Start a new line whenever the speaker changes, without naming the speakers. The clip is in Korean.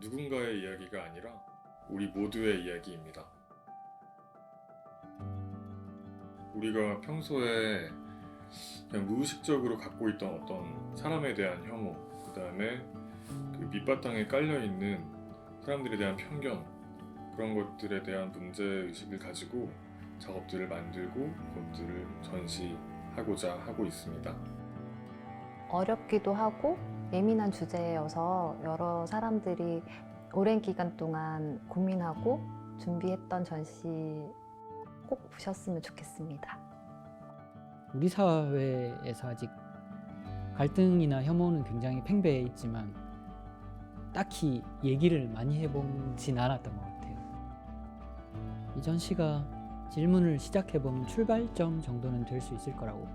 누군가의 이야기가 아니라 우리 모두의 이야기입니다. 우리가 평소에 그냥 무의식적으로 갖고 있던 어떤 사람에 대한 혐오, 그 다음에 그 밑바탕에 깔려 있는 사람들에 대한 편견 그런 것들에 대한 문제 의식을 가지고 작업들을 만들고 그것들을 전시하고자 하고 있습니다.
어렵기도 하고 예민한 주제여서 여러 사람들이 오랜 기간 동안 고민하고 준비했던 전시 꼭 보셨으면 좋겠습니다.
우리 사회에서 아직 갈등이나 혐오는 굉장히 팽배해 있지만 딱히 얘기를 많이 해보진 않았던 것 같아요. 이 전시가 질문을 시작해보는 출발점 정도는 될 수 있을 거라고